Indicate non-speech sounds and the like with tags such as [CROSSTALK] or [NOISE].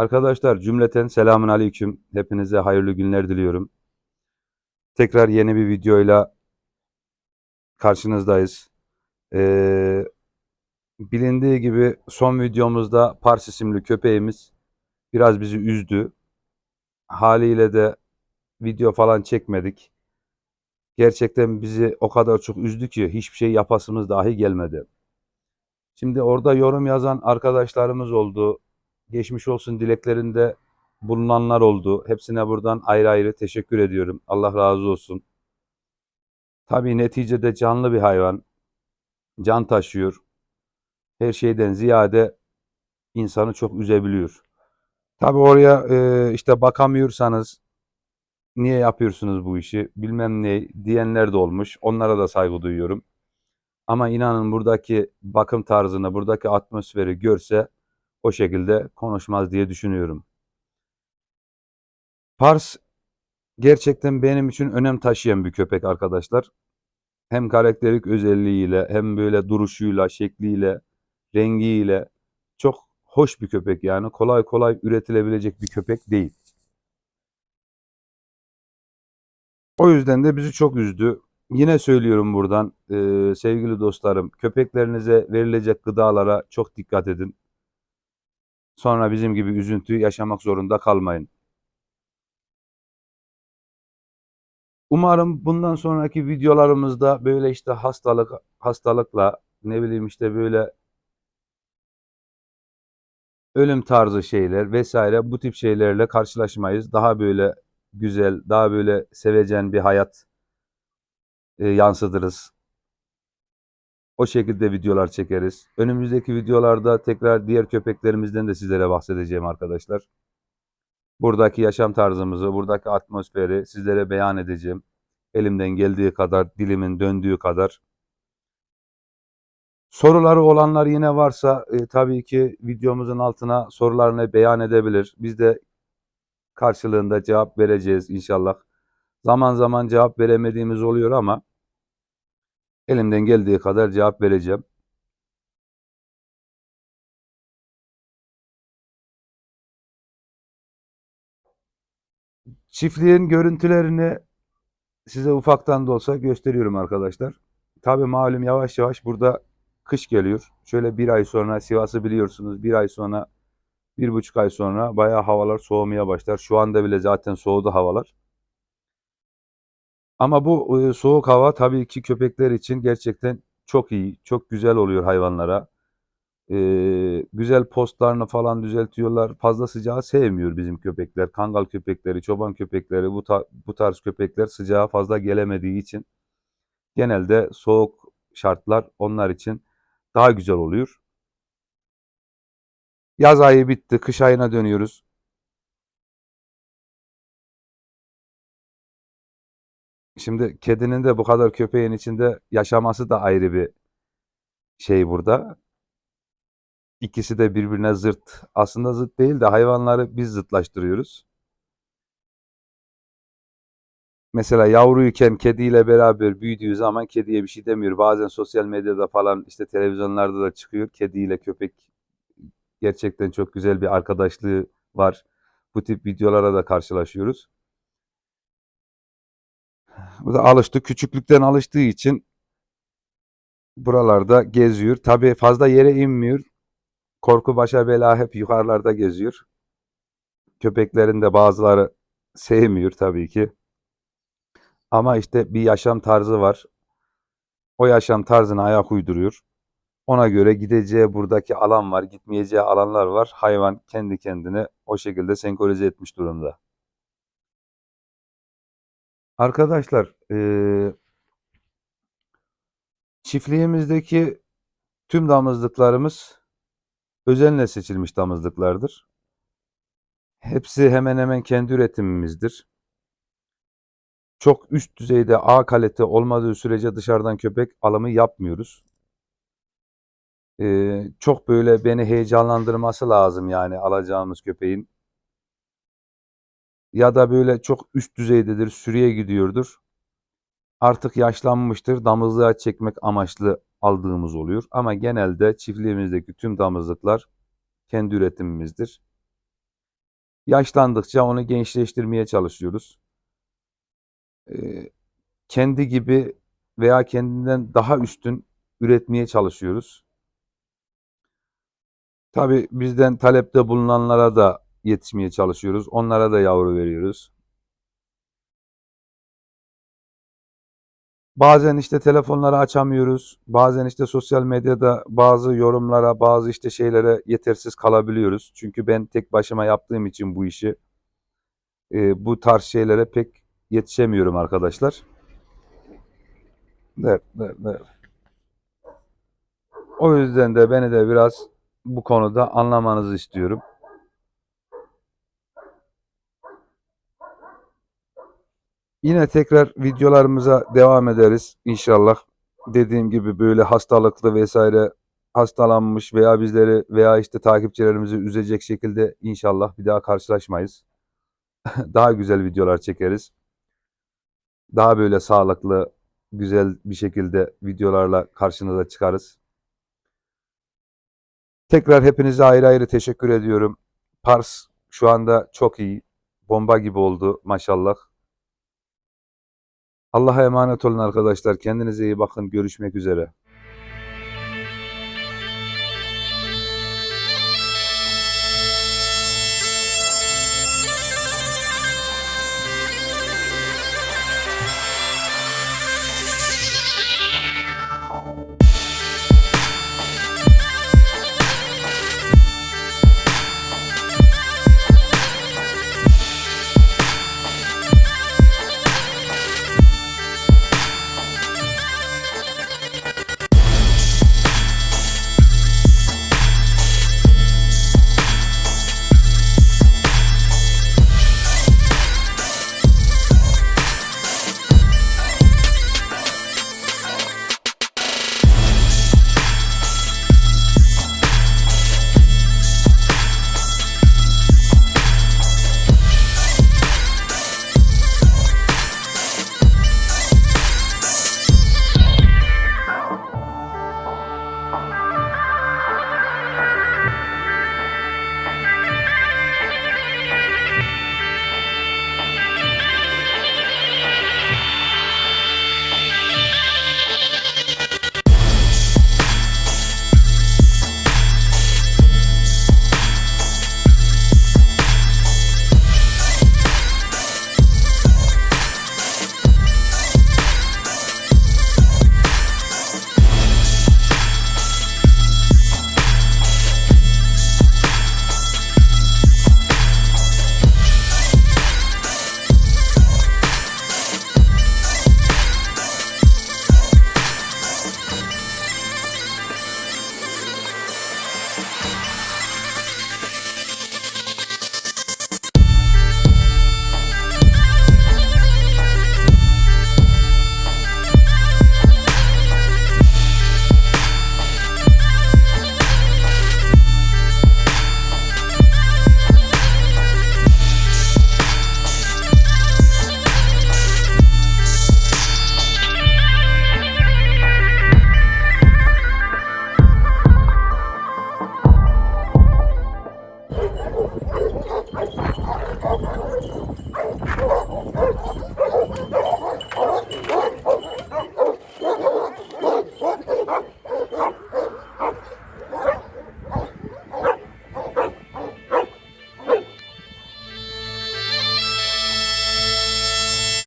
Arkadaşlar cümleten selamun aleyküm. Hepinize hayırlı günler diliyorum. Tekrar yeni bir videoyla karşınızdayız. Ee, bilindiği gibi son videomuzda Pars isimli köpeğimiz biraz bizi üzdü. Haliyle de video falan çekmedik. Gerçekten bizi o kadar çok üzdü ki hiçbir şey yapasımız dahi gelmedi. Şimdi orada yorum yazan arkadaşlarımız oldu. Geçmiş olsun dileklerinde bulunanlar oldu. Hepsine buradan ayrı ayrı teşekkür ediyorum. Allah razı olsun. Tabii neticede canlı bir hayvan. Can taşıyor. Her şeyden ziyade insanı çok üzebiliyor. Tabii oraya e, işte bakamıyorsanız niye yapıyorsunuz bu işi bilmem ne diyenler de olmuş. Onlara da saygı duyuyorum. Ama inanın buradaki bakım tarzını, buradaki atmosferi görse o şekilde konuşmaz diye düşünüyorum. Pars gerçekten benim için önem taşıyan bir köpek arkadaşlar. Hem karakterik özelliğiyle, hem böyle duruşuyla, şekliyle, rengiyle çok hoş bir köpek yani. Kolay kolay üretilebilecek bir köpek değil. O yüzden de bizi çok üzdü. Yine söylüyorum buradan e, sevgili dostlarım, köpeklerinize verilecek gıdalara çok dikkat edin. Sonra bizim gibi üzüntü yaşamak zorunda kalmayın. Umarım bundan sonraki videolarımızda böyle işte hastalık hastalıkla ne bileyim işte böyle ölüm tarzı şeyler vesaire bu tip şeylerle karşılaşmayız. Daha böyle güzel, daha böyle sevecen bir hayat e, yansıtırız. O şekilde videolar çekeriz. Önümüzdeki videolarda tekrar diğer köpeklerimizden de sizlere bahsedeceğim arkadaşlar. Buradaki yaşam tarzımızı, buradaki atmosferi sizlere beyan edeceğim. Elimden geldiği kadar, dilimin döndüğü kadar. Soruları olanlar yine varsa e, tabii ki videomuzun altına sorularını beyan edebilir. Biz de karşılığında cevap vereceğiz inşallah. Zaman zaman cevap veremediğimiz oluyor ama elimden geldiği kadar cevap vereceğim. Çiftliğin görüntülerini size ufaktan da olsa gösteriyorum arkadaşlar. Tabii malum yavaş yavaş burada kış geliyor. Şöyle bir ay sonra Sivas'ı biliyorsunuz. Bir ay sonra, bir buçuk ay sonra bayağı havalar soğumaya başlar. Şu anda bile zaten soğudu havalar. Ama bu e, soğuk hava tabii ki köpekler için gerçekten çok iyi, çok güzel oluyor hayvanlara. Ee, güzel postlarını falan düzeltiyorlar. Fazla sıcağı sevmiyor bizim köpekler. Kangal köpekleri, çoban köpekleri, bu, ta- bu tarz köpekler sıcağa fazla gelemediği için genelde soğuk şartlar onlar için daha güzel oluyor. Yaz ayı bitti, kış ayına dönüyoruz. Şimdi kedinin de bu kadar köpeğin içinde yaşaması da ayrı bir şey burada. İkisi de birbirine zıt. Aslında zıt değil de hayvanları biz zıtlaştırıyoruz. Mesela yavruyken kediyle beraber büyüdüğü zaman kediye bir şey demiyor. Bazen sosyal medyada falan işte televizyonlarda da çıkıyor. Kediyle köpek gerçekten çok güzel bir arkadaşlığı var. Bu tip videolara da karşılaşıyoruz. Bu da alıştı. Küçüklükten alıştığı için buralarda geziyor. Tabii fazla yere inmiyor. Korku başa bela hep yukarılarda geziyor. Köpeklerin de bazıları sevmiyor tabii ki. Ama işte bir yaşam tarzı var. O yaşam tarzına ayak uyduruyor. Ona göre gideceği buradaki alan var, gitmeyeceği alanlar var. Hayvan kendi kendine o şekilde senkronize etmiş durumda. Arkadaşlar, eee, çiftliğimizdeki tüm damızlıklarımız özenle seçilmiş damızlıklardır. Hepsi hemen hemen kendi üretimimizdir. Çok üst düzeyde A kalite olmadığı sürece dışarıdan köpek alımı yapmıyoruz. Ee, çok böyle beni heyecanlandırması lazım yani alacağımız köpeğin. Ya da böyle çok üst düzeydedir, sürüye gidiyordur. Artık yaşlanmıştır, damızlığa çekmek amaçlı aldığımız oluyor. Ama genelde çiftliğimizdeki tüm damızlıklar kendi üretimimizdir. Yaşlandıkça onu gençleştirmeye çalışıyoruz. Ee, kendi gibi veya kendinden daha üstün üretmeye çalışıyoruz. Tabii bizden talepte bulunanlara da yetişmeye çalışıyoruz. Onlara da yavru veriyoruz. Bazen işte telefonları açamıyoruz. Bazen işte sosyal medyada bazı yorumlara, bazı işte şeylere yetersiz kalabiliyoruz. Çünkü ben tek başıma yaptığım için bu işi e, bu tarz şeylere pek yetişemiyorum arkadaşlar. Evet, evet, evet. O yüzden de beni de biraz bu konuda anlamanızı istiyorum. Yine tekrar videolarımıza devam ederiz inşallah. Dediğim gibi böyle hastalıklı vesaire hastalanmış veya bizleri veya işte takipçilerimizi üzecek şekilde inşallah bir daha karşılaşmayız. [LAUGHS] Daha güzel videolar çekeriz. Daha böyle sağlıklı, güzel bir şekilde videolarla karşınıza çıkarız. Tekrar hepinize ayrı ayrı teşekkür ediyorum. Pars şu anda çok iyi. Bomba gibi oldu maşallah. Allah'a emanet olun arkadaşlar. Kendinize iyi bakın. Görüşmek üzere.